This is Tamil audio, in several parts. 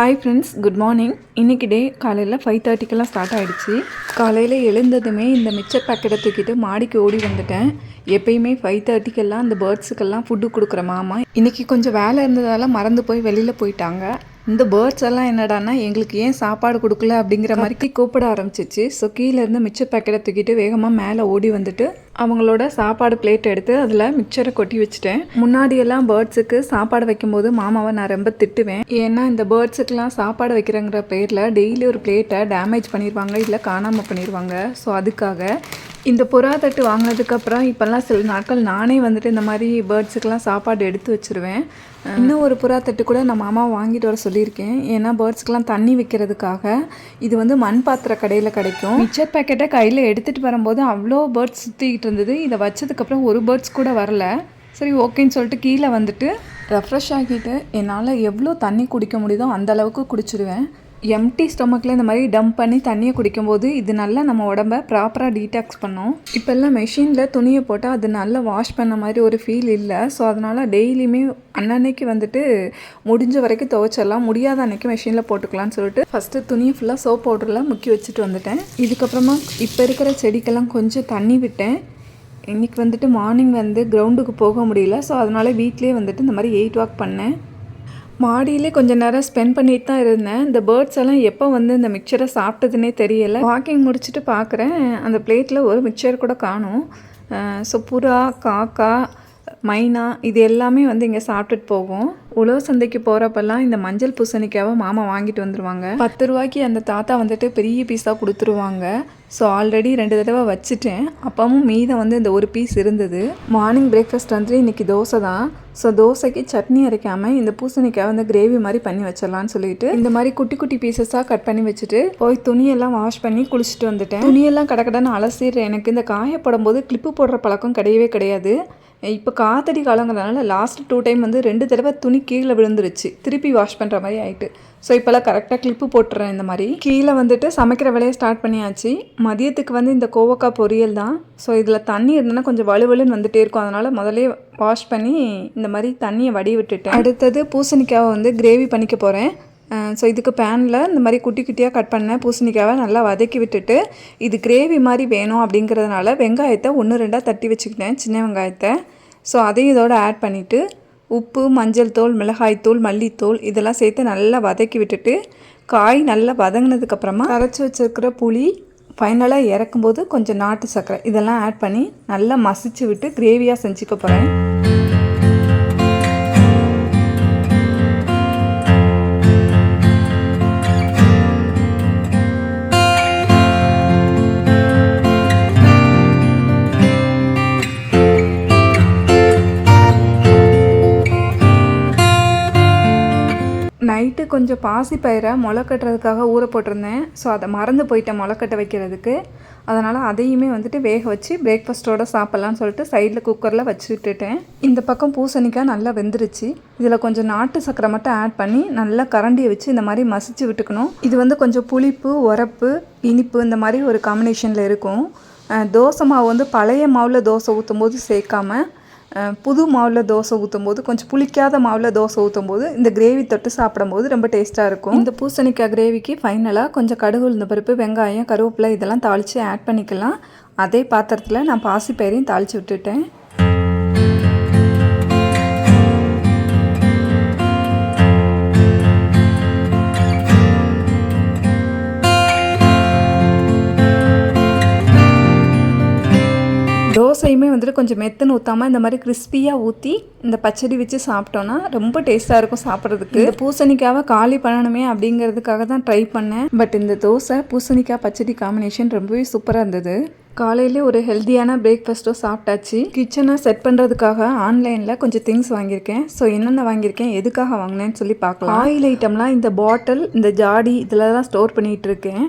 ஹாய் ஃப்ரெண்ட்ஸ் குட் மார்னிங் இன்றைக்கி டே காலையில் ஃபைவ் தேர்ட்டிக்கெல்லாம் ஸ்டார்ட் ஆகிடுச்சு காலையில் எழுந்ததுமே இந்த மிச்சர் பேக்கெட்டை தூக்கிட்டு மாடிக்கு ஓடி வந்துட்டேன். எப்பயுமே ஃபைவ் தேர்ட்டிக்கெல்லாம் அந்த பேர்ட்ஸுக்கெல்லாம் ஃபுட்டு கொடுக்குற மாமா. இன்றைக்கி கொஞ்சம் வேலை இருந்ததால் மறந்து போய் வெளியில் போயிட்டாங்க. இந்த பேர்ட்ஸ் எல்லாம் என்னடான்னா எங்களுக்கு ஏன் சாப்பாடு கொடுக்கல அப்படிங்கிற மாதிரி கூப்பிட ஆரம்பிச்சிச்சு. ஸோ கீழே இருந்து மிச்சர் பேக்கெட்டை தூக்கிட்டு வேகமாக மேலே ஓடி வந்துட்டு அவங்களோட சாப்பாடு பிளேட் எடுத்து அதில் மிக்சரை கொட்டி வச்சுட்டேன். முன்னாடி எல்லாம் பேர்ட்ஸுக்கு சாப்பாடு வைக்கும்போது மாமாவை நான் ரொம்ப திட்டுவேன். ஏன்னா இந்த பேர்ட்ஸுக்கெலாம் சாப்பாடு வைக்கிறங்கிற பேரில் டெய்லி ஒரு பிளேட்டை டேமேஜ் பண்ணிடுவாங்க இல்லை காணாமல் பண்ணிடுவாங்க ஸோ அதுக்காக இந்த புறா தட்டு வாங்கினதுக்கப்புறம் இப்போல்லாம் சில நாட்கள் நானே வந்துட்டு இந்த மாதிரி பேர்ட்ஸுக்கெல்லாம் சாப்பாடு எடுத்து வச்சுருவேன். இன்னும் ஒரு புறா தட்டு கூட நம்ம அம்மா வாங்கிட்டு வர சொல்லியிருக்கேன். ஏன்னா பேர்ட்ஸ்க்கெலாம் தண்ணி வைக்கிறதுக்காக இது வந்து மண் பாத்திர கடையில் கிடைக்கும். மிச்சர் பேக்கெட்டை கையில் எடுத்துகிட்டு வரும்போது அவ்வளோ பேர்ட்ஸ் சுற்றிக்கிட்டு இருந்தது. இதை வச்சதுக்கப்புறம் ஒரு பேர்ட்ஸ் கூட வரல. சரி ஓகேன்னு சொல்லிட்டு கீழே வந்துட்டு ரெஃப்ரெஷ் ஆகிட்டு என்னால் எவ்வளோ தண்ணி குடிக்க முடியுதோ அந்தளவுக்கு குடிச்சிடுவேன் எம்டி ஸ்டொமக்கில் இந்த மாதிரி டம்ப் பண்ணி தண்ணியை குடிக்கும்போது இது நல்லா நம்ம உடம்ப ப்ராப்பராக டீடாக்ஸ் பண்ணும். இப்போல்லாம் மெஷினில் துணியை போட்டால் அது நல்லா வாஷ் பண்ண மாதிரி ஒரு ஃபீல் இல்லை. ஸோ அதனால் டெய்லியுமே அன்னன்னைக்கு வந்துட்டு முடிஞ்ச வரைக்கும் துவைச்சிடலாம். முடியாத அன்னைக்கு மெஷினில் போட்டுக்கலாம்னு சொல்லிட்டு ஃபஸ்ட்டு துணியை ஃபுல்லாக சோப் பவுடரில் முக்கி வச்சுட்டு வந்துட்டேன். இதுக்கப்புறமா இப்போ இருக்கிற செடிக்கெல்லாம் கொஞ்சம் தண்ணி விட்டேன். இன்றைக்கி வந்துட்டு மார்னிங் வந்து கிரவுண்டுக்கு போக முடியல. ஸோ அதனால் வீட்லேயே வந்துட்டு இந்த மாதிரி எயிட் வாக் பண்ணேன். மாடியிலே கொஞ்சம் நேரம் ஸ்பெண்ட் பண்ணிட்டு தான் இருந்தேன். இந்த பேர்ட்ஸ் எல்லாம் எப்போ வந்து இந்த மிக்சரை சாப்பிட்டதுனே தெரியலை. வாக்கிங் முடிச்சுட்டு பார்க்குறேன் அந்த பிளேட்டில் ஒரு மிக்சர் கூட காணும். ஸோ புறா காக்கா மைனா இது எல்லாமே வந்து இங்கே சாப்பிட்டுட்டு போகும். உழவு சந்தைக்கு போகிறப்பெல்லாம் இந்த மஞ்சள் பூசணிக்காவை மாமா வாங்கிட்டு வந்துடுவாங்க பத்து ரூபாய்க்கு அந்த தாத்தா வந்துட்டு பெரிய பீஸாக கொடுத்துருவாங்க. ஸோ ஆல்ரெடி ரெண்டு தடவை வச்சுட்டேன். அப்பவும் மீதம் வந்து இந்த ஒரு பீஸ் இருந்தது. மார்னிங் பிரேக்ஃபாஸ்ட் வந்து இன்றைக்கி தோசை தான். ஸோ தோசைக்கு சட்னி அரைக்காமல் இந்த பூசணிக்காய் வந்து கிரேவி மாதிரி பண்ணி வச்சிடலான்னு சொல்லிட்டு இந்த மாதிரி குட்டி குட்டி பீசஸாக கட் பண்ணி வச்சுட்டு போய் துணியெல்லாம் வாஷ் பண்ணி குளிச்சுட்டு வந்துட்டேன். துணியெல்லாம் கடக்கடன்னு அலசிடுறேன். எனக்கு இந்த காயப்படும் போது கிளிப்பு போடுற பழக்கம் கிடையவே கிடையாது. இப்போ காத்தடி காலங்கிறதுனால லாஸ்ட் டூ டைம் வந்து ரெண்டு தடவை துணி கீழே விழுந்துருச்சு. திருப்பி வாஷ் பண்ணுற மாதிரி ஆகிட்டு ஸோ இப்போல்லாம் கரெக்டாக கிளிப்பு போட்டுறேன் இந்த மாதிரி. கீழே வந்துட்டு சமைக்கிற வேலையை ஸ்டார்ட் பண்ணியாச்சு. மதியத்துக்கு வந்து இந்த கோவக்காய் பொரியல் தான். ஸோ இதில் தண்ணி இருந்ததுன்னா கொஞ்சம் வலுவலுன்னு வந்துட்டே இருக்கும். அதனால் முதலே வாஷ் பண்ணி இந்த மாதிரி தண்ணியை வடி விட்டுட்டேன் அடுத்தது பூசணிக்காவை வந்து கிரேவி பண்ணிக்க போகிறேன் ஸோ இதுக்கு பேனில் இந்த மாதிரி குட்டி குட்டியாக கட் பண்ண பூசணிக்காவை நல்லா வதக்கி விட்டுட்டு இது கிரேவி மாதிரி வேணும் அப்படிங்கிறதுனால வெங்காயத்தை ஒன்று ரெண்டாக தட்டி வச்சுக்கிட்டேன் சின்ன வெங்காயத்தை. ஸோ அதையும் இதோட ஆட் பண்ணிவிட்டு உப்பு மஞ்சள் தூள் மிளகாய்த்தூள் மல்லித்தூள் இதெல்லாம் சேர்த்து நல்லா வதக்கி விட்டுட்டு காய் நல்லா வதங்கினதுக்கப்புறமா அரைச்சி வச்சுருக்கிற புளி ஃபைனலாக இறக்கும்போது கொஞ்சம் நாட்டு சர்க்கரை இதெல்லாம் ஆட் பண்ணி நல்லா மசிச்சு விட்டு கிரேவியாக செஞ்சுக்க போகிறேன் கொஞ்சம் பாசி பயிரை முளை கட்டுறதுக்காக ஊற போட்டிருந்தேன். ஸோ அதை மறந்து போயிட்டேன் முளை கட்ட வைக்கிறதுக்கு. அதனால் அதையுமே வந்துட்டு வேக வச்சு பிரேக்ஃபாஸ்ட்டோட சாப்பிட்லான்னு சொல்லிட்டு சைடில் குக்கரில் வச்சு விட்டுட்டேன். இந்த பக்கம் பூசணிக்காய் நல்லா வெந்துருச்சு. இதில் கொஞ்சம் நாட்டு சக்கரை மட்டும் ஆட் பண்ணி நல்லா கரண்டியை வச்சு இந்த மாதிரி மசிச்சு விட்டுக்கணும். இது வந்து கொஞ்சம் புளிப்பு உரப்பு இனிப்பு இந்த மாதிரி ஒரு காம்பினேஷனில் இருக்கும். தோசை மாவு வந்து பழைய மாவில் தோசை ஊற்றும் போது சேர்க்காமல் புது மாவில் தோசை ஊற்றும் போது கொஞ்சம் புளிக்காத மாவில் தோசை ஊற்றும் போது இந்த கிரேவி தொட்டு சாப்பிடும்போது ரொம்ப டேஸ்ட்டாக இருக்கும். இந்த பூசணிக்காய் கிரேவிக்கு ஃபைனலாக கொஞ்சம் கடுகு உளுந்த பருப்பு வெங்காயம் கருவேப்பிலை இதெல்லாம் தாளித்து ஆட் பண்ணிக்கலாம். அதே பாத்திரத்தில் நான் பாசிப்பயிரையும் தாளித்து விட்டுட்டேன். தோசையுமே வந்துட்டு கொஞ்சம் மெத்துன்னு ஊற்றாமல் இந்த மாதிரி கிறிஸ்பியாக ஊற்றி இந்த பச்சடி வச்சு சாப்பிட்டோன்னா ரொம்ப டேஸ்ட்டாக இருக்கும் சாப்பிட்றதுக்கு. இந்த பூசணிக்காவை காலி பண்ணணுமே அப்படிங்கிறதுக்காக தான் ட்ரை பண்ணேன். பட் இந்த தோசை பூசணிக்காய் பச்சடி காம்பினேஷன் ரொம்பவே சூப்பராக இருந்தது. காலையிலே ஒரு ஹெல்த்தியான பிரேக்ஃபாஸ்ட்டும் சாப்பிட்டாச்சு. கிச்சனை செட் பண்ணுறதுக்காக ஆன்லைனில் கொஞ்சம் திங்ஸ் வாங்கியிருக்கேன். ஸோ என்னென்ன வாங்கியிருக்கேன் எதுக்காக வாங்கினேன்னு சொல்லி பார்க்கலாம். ஆயில் ஐட்டம்லாம் இந்த பாட்டில் இந்த ஜாடி இதில் தான் ஸ்டோர் பண்ணிகிட்டு இருக்கேன்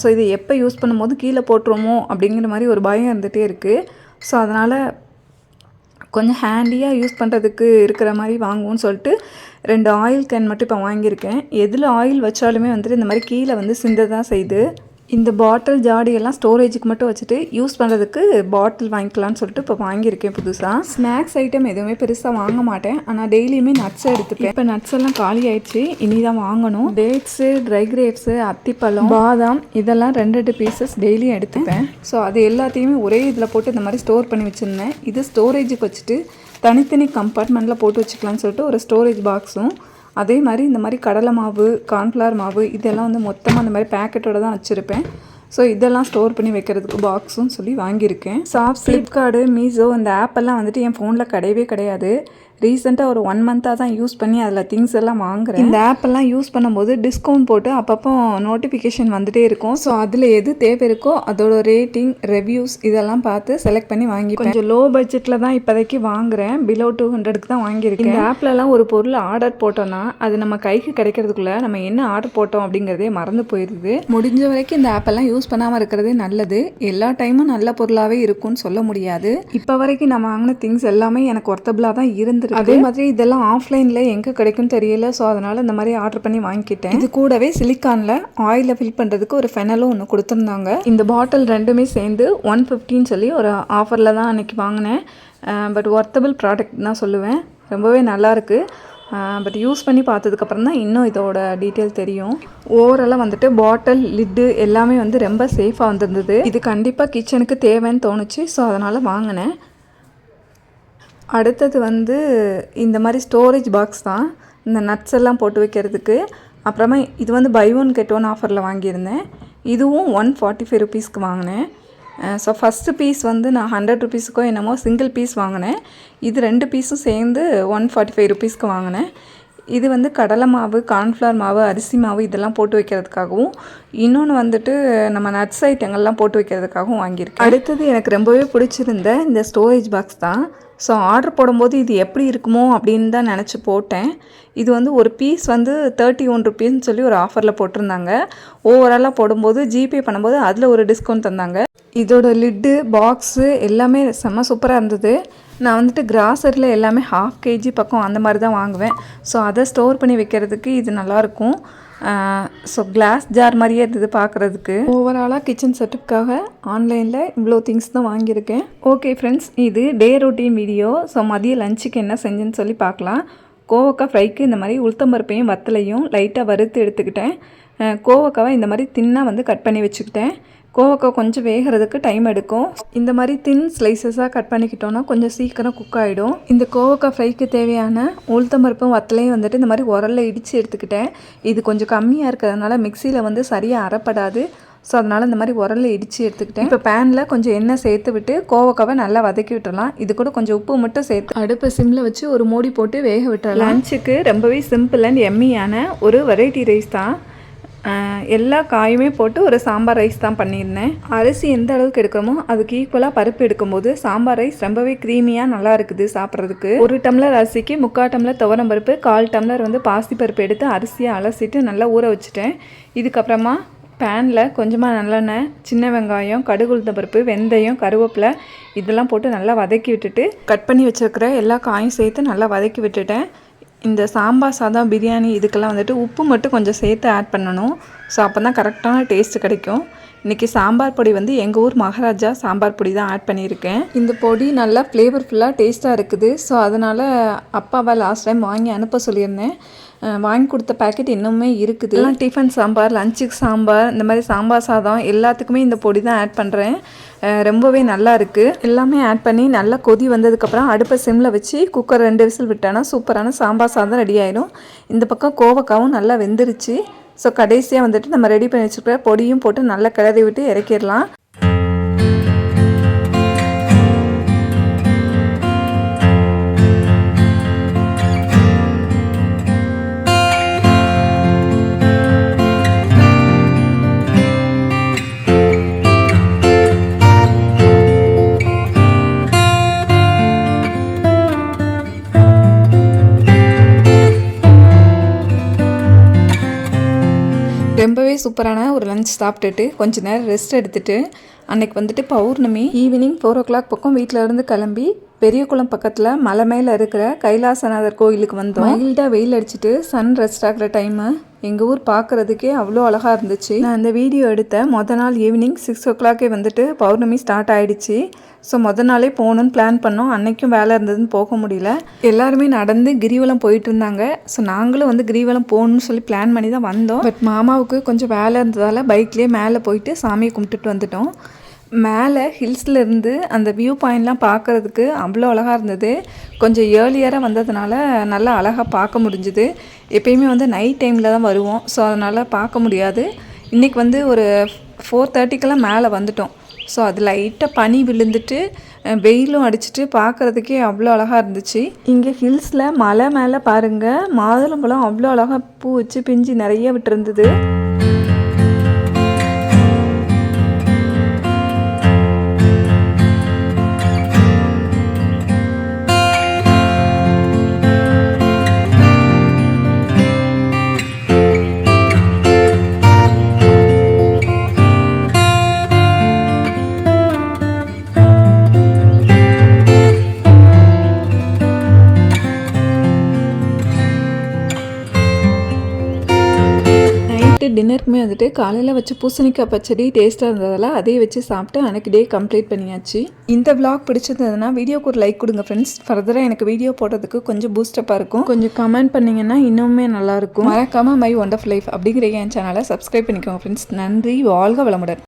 ஸோ இதை எப்போ யூஸ் பண்ணும்போது கீழே போட்டுருவோமோ அப்படிங்கிற மாதிரி ஒரு பயம் இருந்துகிட்டே இருக்குது ஸோ அதனால் கொஞ்சம் ஹேண்டியாக யூஸ் பண்ணுறதுக்கு இருக்கிற மாதிரி வாங்குவோம்னு சொல்லிட்டு ரெண்டு ஆயில் கேன் மட்டும் இப்போ வாங்கியிருக்கேன். எதில் ஆயில் வச்சாலுமே வந்துட்டு இந்த மாதிரி கீழே வந்து சிந்த தான் செய்யுது இந்த பாட்டில் ஜாடியெல்லாம் ஸ்டோரேஜுக்கு மட்டும் வச்சுட்டு யூஸ் பண்ணுறதுக்கு பாட்டில் வாங்கிக்கலாம்னு சொல்லிட்டு இப்போ வாங்கியிருக்கேன் புதுசாக ஸ்நாக்ஸ் ஐட்டம் எதுவுமே பெருசாக வாங்க மாட்டேன். ஆனால் டெய்லியுமே நட்ஸ் எடுத்துப்பேன். இப்போ நட்ஸ் எல்லாம் காலி ஆயிடுச்சு. இனி தான் வாங்கணும். டேட்ஸு ட்ரை கிரேப்ஸு அத்திப்பழம் பாதாம் இதெல்லாம் ரெண்டு ரெண்டு பீசஸ் டெய்லியும் எடுத்துப்பேன். ஸோ அது எல்லாத்தையுமே ஒரே இதில் போட்டு இந்த மாதிரி ஸ்டோர் பண்ணி வச்சுருந்தேன். இது ஸ்டோரேஜுக்கு வச்சுட்டு தனித்தனி கம்பார்ட்மெண்ட்டில் போட்டு வச்சுக்கலாம்னு சொல்லிட்டு ஒரு ஸ்டோரேஜ் பாக்ஸும் அதே மாதிரி இந்த மாதிரி கடலை மாவு கார்ன்ஃப்ளவர் மாவு இதெல்லாம் வந்து மொத்தமாக அந்த மாதிரி பேக்கெட்டோடு தான் வச்சுருப்பேன். ஸோ இதெல்லாம் ஸ்டோர் பண்ணி வைக்கிறதுக்கு பாக்ஸும் சொல்லி வாங்கியிருக்கேன். ஸோ ஃப்ளிப்கார்டு மீஷோ இந்த ஆப்பெல்லாம் வந்துட்டு என் ஃபோனில் கிடையவே கிடையாது. ரீசெண்டாக ஒரு ஒன் மந்த்தாக தான் யூஸ் பண்ணி அதில் திங்ஸ் எல்லாம் வாங்குறேன். இந்த ஆப்பெல்லாம் யூஸ் பண்ணும்போது டிஸ்கவுண்ட் போட்டு அப்பப்போ நோட்டிஃபிகேஷன் வந்துட்டே இருக்கும். ஸோ அதில் எது தேவை இருக்கோ அதோட ரேட்டிங் ரிவ்யூஸ் இதெல்லாம் பார்த்து செலக்ட் பண்ணி வாங்கி கொஞ்சம் லோ பட்ஜெட்டில் தான் இப்போதைக்கு வாங்குறேன். பிலோ டூ ஹண்ட்ரடுக்கு தான் வாங்கியிருக்கேன். இந்த ஆப்லலாம் ஒரு பொருள் ஆர்டர் போட்டோன்னா அது நம்ம கைக்கு கிடைக்கிறதுக்குள்ள நம்ம என்ன ஆர்டர் போட்டோம் அப்படிங்கிறதே மறந்து போயிடுது முடிஞ்ச வரைக்கும் இந்த ஆப்பெல்லாம் யூஸ் பண்ணாமல் இருக்கிறதே நல்லது. எல்லா டைமும் நல்ல பொருளாகவே இருக்கும்னு சொல்ல முடியாது. இப்போ வரைக்கும் நான் வாங்கின திங்ஸ் எல்லாமே எனக்கு ஒர்த்தபிளாக தான் இருந்திருக்கு அதே மாதிரி இதெல்லாம் ஆஃப்லைனில் எங்கே கிடைக்கும்னு தெரியல. ஸோ அதனால் இந்த மாதிரி ஆர்டர் பண்ணி வாங்கிக்கிட்டேன். இது கூடவே சிலிக்கானில் ஆயிலில் ஃபில் பண்ணுறதுக்கு ஒரு ஃபெனலும் ஒன்று கொடுத்துருந்தாங்க. இந்த பாட்டில் ரெண்டுமே சேர்ந்து ஒன் ஃபிஃப்டின்னு சொல்லி ஒரு ஆஃபரில் தான் அன்றைக்கி வாங்கினேன். பட் ஒர்த்தபிள் ப்ராடக்ட் தான் சொல்லுவேன். ரொம்பவே நல்லாயிருக்கு பட் யூஸ் பண்ணி பார்த்ததுக்கப்புறம் தான் இன்னும் இதோட டீட்டெயில் தெரியும். ஓவராலாக வந்துட்டு பாட்டில் லிட்டு எல்லாமே வந்து ரொம்ப சேஃபாக வந்திருந்தது. இது கண்டிப்பாக கிச்சனுக்கு தேவைன்னு தோணுச்சு. ஸோ அதனால் வாங்கினேன். அடுத்தது வந்து இந்த மாதிரி ஸ்டோரேஜ் பாக்ஸ் தான். இந்த நட்ஸ் எல்லாம் போட்டு வைக்கிறதுக்கு. அப்புறமா இது வந்து பை ஒன் கெட் ஒன் ஆஃபரில் வாங்கியிருந்தேன். இதுவும் ஒன் ஃபார்ட்டி ஃபைவ் ருபீஸ்க்கு வாங்கினேன். ஸோ ஃபஸ்ட்டு பீஸ் வந்து நான் ஹண்ட்ரட் ருபீஸுக்கோ என்னமோ சிங்கிள் பீஸ் வாங்கினேன். இது ரெண்டு பீஸும் சேர்ந்து ஒன் ஃபார்ட்டி ஃபைவ் ருபீஸ்க்கு வாங்கினேன். இது வந்து கடலை மாவு கார்ன்ஃப்ளவர் மாவு அரிசி மாவு இதெல்லாம் போட்டு வைக்கிறதுக்காகவும் இன்னொன்று வந்துட்டு நம்ம நட்ஸ் ஐட்டங்கள்லாம் போட்டு வைக்கிறதுக்காகவும் வாங்கியிருக்கேன். அடுத்தது எனக்கு ரொம்பவே பிடிச்சிருந்த இந்த ஸ்டோரேஜ் பாக்ஸ் தான். ஸோ ஆர்டர் போடும்போது இது எப்படி இருக்குமோ அப்படின்னு தான் நினச்சி போட்டேன். இது வந்து ஒரு பீஸ் வந்து தேர்ட்டி ஒன் ருபீஸ்னு சொல்லி ஒரு ஆஃபரில் போட்டிருந்தாங்க. ஓவராலாக போடும்போது ஜிபே பண்ணும்போது அதில் ஒரு டிஸ்கவுண்ட் தந்தாங்க. இதோட லிட்டு பாக்ஸு எல்லாமே செம்ம சூப்பராக இருந்தது. நான் வந்துட்டு கிராசரியில் எல்லாமே ஹாஃப் கேஜி பக்கம் அந்த மாதிரி தான் வாங்குவேன். ஸோ அதை ஸ்டோர் பண்ணி வைக்கிறதுக்கு இது நல்லாயிருக்கும். ஸோ கிளாஸ் ஜார் மாதிரியே இருந்தது பார்க்குறதுக்கு. ஓவராலாக கிச்சன் செட்டப்புக்காக ஆன்லைனில் இவ்வளோ திங்ஸ் தான் வாங்கியிருக்கேன். ஓகே ஃப்ரெண்ட்ஸ் இது டே ரொட்டீன் வீடியோ ஸோ மதிய லஞ்சுக்கு என்ன செஞ்சேன்னு சொல்லி பார்க்கலாம். கோவக்காய் ஃப்ரைக்கு இந்த மாதிரி உளுத்தம்பருப்பையும் வத்தலையும் லைட்டாக வறுத்து எடுத்துக்கிட்டேன். கோவக்காவை இந்த மாதிரி தின்னாக வந்து கட் பண்ணி வச்சுக்கிட்டேன். கோவக்காய் கொஞ்சம் வேகிறதுக்கு டைம் எடுக்கும். இந்த மாதிரி தின் ஸ்லைசஸாக கட் பண்ணிக்கிட்டோன்னா கொஞ்சம் சீக்கிரம் குக் ஆகிடும் இந்த கோவக்காய் ஃப்ரைக்கு தேவையான உளுத்தம்பருப்பும் வத்தலையும் வந்துட்டு இந்த மாதிரி உரல்ல இடித்து எடுத்துக்கிட்டேன். இது கொஞ்சம் கம்மியாக இருக்கிறதுனால மிக்சியில் வந்து சரியாக அறப்படாது ஸோ அதனால் இந்த மாதிரி உரல்ல இடித்து எடுத்துக்கிட்டேன். இப்போ பேனில் கொஞ்சம் எண்ணெய் சேர்த்து விட்டு கோவக்காவை நல்லா வதக்கி விட்டுறலாம். இது கூட கொஞ்சம் உப்பு மட்டும் சேர்த்து அடுப்பை சிம்மில் வச்சு ஒரு மூடி போட்டு வேக விட்டுடலாம் லஞ்சுக்கு ரொம்பவே சிம்பிள் அண்ட் எம்மியான ஒரு வெரைட்டி ரைஸ் தான். எல்லா காயுமே போட்டு ஒரு சாம்பார் ரைஸ் தான் பண்ணியிருந்தேன். அரிசி எந்த அளவுக்கு எடுக்கிறோமோ அதுக்கு ஈக்குவலாக பருப்பு எடுக்கும்போது சாம்பார் ரைஸ் ரொம்பவே க்ரீமியாக நல்லா இருக்குது சாப்பிட்றதுக்கு. ஒரு டம்ளர் அரிசிக்கு முக்கால் டம்ளர் துவரம் பருப்பு கால் டம்ளர் வந்து பாசி பருப்பு எடுத்து அரிசியை அலசிட்டு நல்லா ஊற வச்சுட்டேன். இதுக்கப்புறமா பேனில் கொஞ்சமாக நல்லெண்ணெய் சின்ன வெங்காயம் கடுகு உளுந்த பருப்பு வெந்தயம் கருவேப்பிலை இதெல்லாம் போட்டு நல்லா வதக்கி விட்டுட்டு கட் பண்ணி வச்சுருக்கிற எல்லா காயும் சேர்த்து நல்லா வதக்கி விட்டுட்டேன். இந்த சாம்பார் சாதம் பிரியாணி இதுக்கெல்லாம் வந்துட்டு உப்பு மட்டும் கொஞ்சம் சேர்த்து ஆட் பண்ணணும். ஸோ அப்போ தான் கரெக்டான டேஸ்ட் கிடைக்கும். இன்றைக்கி சாம்பார் பொடி வந்து எங்கள் ஊர் மகாராஜா சாம்பார் பொடி தான் ஆட் பண்ணியிருக்கேன். இந்த பொடி நல்லா ஃப்ளேவர்ஃபுல்லாக டேஸ்ட்டாக இருக்குது. ஸோ அதனால் அப்பாவை லாஸ்ட் டைம் வாங்கி அனுப்ப சொல்லியிருந்தேன். வாங்கி கொடுத்த பேக்கெட் இன்னுமே இருக்குது. எல்லாம் டிஃபன் சாம்பார் லஞ்சுக்கு சாம்பார் இந்த மாதிரி சாம்பார் சாதம் எல்லாத்துக்குமே இந்த பொடி தான் ஆட் பண்ணுறேன் ரொம்பவே நல்லா இருக்குது எல்லாமே ஆட் பண்ணி நல்லா கொதி வந்ததுக்கப்புறம் அடுப்பை சிம்மில் வச்சு குக்கர் ரெண்டு விசில் விட்டானா சூப்பரான சாம்பார் சாதம் ரெடி ஆயிடும் இந்த பக்கம் கோவக்காவும் நல்லா வெந்துருச்சு. ஸோ கடைசியாக வந்துட்டு நம்ம ரெடி பண்ணி வச்சுருக்கிற பொடியும் போட்டு நல்லா கிளறி விட்டு இறக்கிடலாம். ரொம்பவே சூப்பரான ஒரு லஞ்ச் சாப்பிட்டுட்டு கொஞ்ச நேரம் ரெஸ்ட் எடுத்துட்டு அன்னைக்கு வந்துட்டு பௌர்ணமி ஈவினிங் ஃபோர் ஓ கிளாக் பக்கம் வீட்டில் இருந்து கிளம்பி பெரியகுளம் பக்கத்தில் மலை மேலே இருக்கிற கைலாசநாதர் கோயிலுக்கு வந்தோம். மைல்டாக வெயில் அடிச்சுட்டு சன் ரெஸ்ட் ஆகிற டைமு எங்கள் ஊர் பார்க்குறதுக்கே அவ்வளோ அழகாக இருந்துச்சு. நான் அந்த வீடியோ எடுத்த மொதல் நாள் ஈவினிங் சிக்ஸ் ஓ கிளாக்கே வந்துட்டு பௌர்ணமி ஸ்டார்ட் ஆகிடுச்சு ஸோ மொதல் நாளே போகணுன்னு பிளான் பண்ணோம். அன்னைக்கும் வேலை இருந்ததுன்னு போக முடியல. எல்லாருமே நடந்து கிரிவலம் போயிட்டு இருந்தாங்க. ஸோ நாங்களும் வந்து கிரிவலம் போகணும்னு சொல்லி பிளான் பண்ணி தான் வந்தோம். பட் மாமாவுக்கு கொஞ்சம் வேலை இருந்ததால் பைக்லேயே மேலே போயிட்டு சாமியை கும்பிட்டுட்டு வந்துட்டோம். மேலே ஹில்ஸ்லேருந்து அந்த வியூ பாயிண்ட்லாம் பார்க்குறதுக்கு அவ்வளோ அழகாக இருந்தது. கொஞ்சம் ஏர்லியராக வந்ததுனால நல்லா அழகாக பார்க்க முடிஞ்சுது. எப்பயுமே வந்து நைட் டைமில் தான் வருவோம். ஸோ அதனால் பார்க்க முடியாது. இன்றைக்கி வந்து ஒரு ஃபோர் தேர்ட்டிக்கெல்லாம் மேலே வந்துட்டோம். ஸோ அது லைட்டாக பனி விழுந்துட்டு வெயிலும் அடிச்சிட்டு பார்க்குறதுக்கே அவ்வளோ அழகாக இருந்துச்சு. இங்கே ஹில்ஸில் மலை மேலே பாருங்கள் மாதுளம்பழம் அவ்வளோ அழகாக பூ வச்சு பிஞ்சு நிறைய விட்டுருந்தது. டின்னருக்குமே வந்துட்டு காலையில் வச்ச பூசணிக்காய் பச்சடி டேஸ்ட்டாக இருந்ததால் அதையே வச்சு சாப்பிட்டு அன்னைக்கு டே கம்ப்ளீட் பண்ணியாச்சு. இந்த vlog பிடிச்சிருந்ததுன்னா வீடியோக்கு ஒரு லைக் கொடுங்க ஃப்ரெண்ட்ஸ் ஃபர்தராக எனக்கு வீடியோ போடுறதுக்கு கொஞ்சம் பூஸ்டப்பாக இருக்கும். கொஞ்சம் கமெண்ட் பண்ணிங்கன்னா இன்னுமே நல்லாயிருக்கும் மறக்காமல் மை ஒண்டர்ஃபுல் லைஃப் அப்படிங்கிற என் சேனலை சப்ஸ்கிரைப் பண்ணிக்கோங்க ஃப்ரெண்ட்ஸ் நன்றி வாழ்க வளமுடன்.